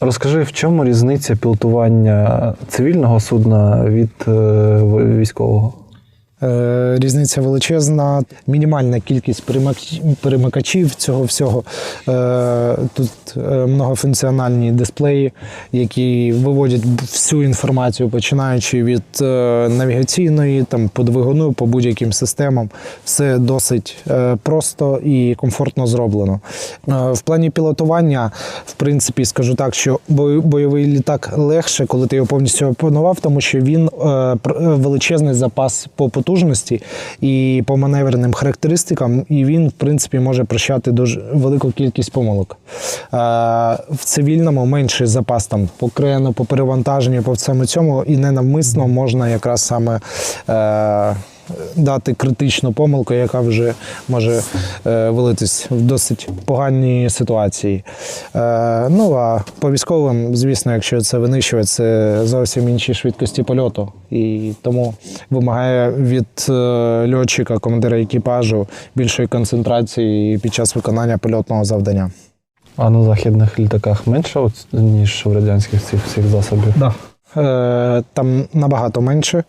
Розкажи, в чому різниця пілотування цивільного судна від е, військового? Е, Різниця величезна, мінімальна кількість перемикачів цього всього. Е, Тут е, многофункціональні дисплеї, які виводять всю інформацію, починаючи від навігаційної, там по двигуну, по будь-яким системам. Все досить просто і комфортно зроблено. В плані пілотування, в принципі, скажу так, що бойовий літак легше, коли ти його повністю опанував, тому що він величезний запас по потужності і по маневреним характеристикам, і він, в принципі, може прощати дуже велику кількість помилок. Е, В цивільному менший запас там по крену, по перевантаженню, по всьому цьому, і ненавмисно можна якраз саме. Дати критичну помилку, яка вже може е, вилитись в досить погані ситуації. Е, ну а по військовим, звісно, якщо це винищує, це зовсім інші швидкості польоту. І тому вимагає від е, льотчика, командира екіпажу більшої концентрації під час виконання польотного завдання. А на західних літаках менше, ніж в радянських цих всіх засобів? Да. Е, там набагато менше.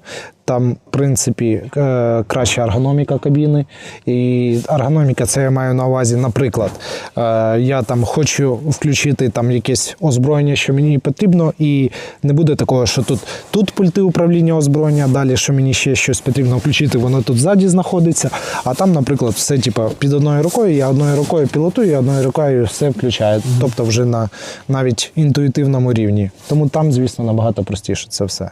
Там, в принципі, е, краща ергономіка кабіни. І ергономіка, це я маю на увазі, наприклад, е, я там хочу включити там якесь озброєння, що мені потрібно, і не буде такого, що тут, тут пульти управління озброєння, далі, що мені ще щось потрібно включити, воно тут ззаді знаходиться. А там, наприклад, все типу, під одною рукою, я одною рукою пілотую, я одною рукою все включаю. Тобто вже на навіть інтуїтивному рівні. Тому там, звісно, набагато простіше це все.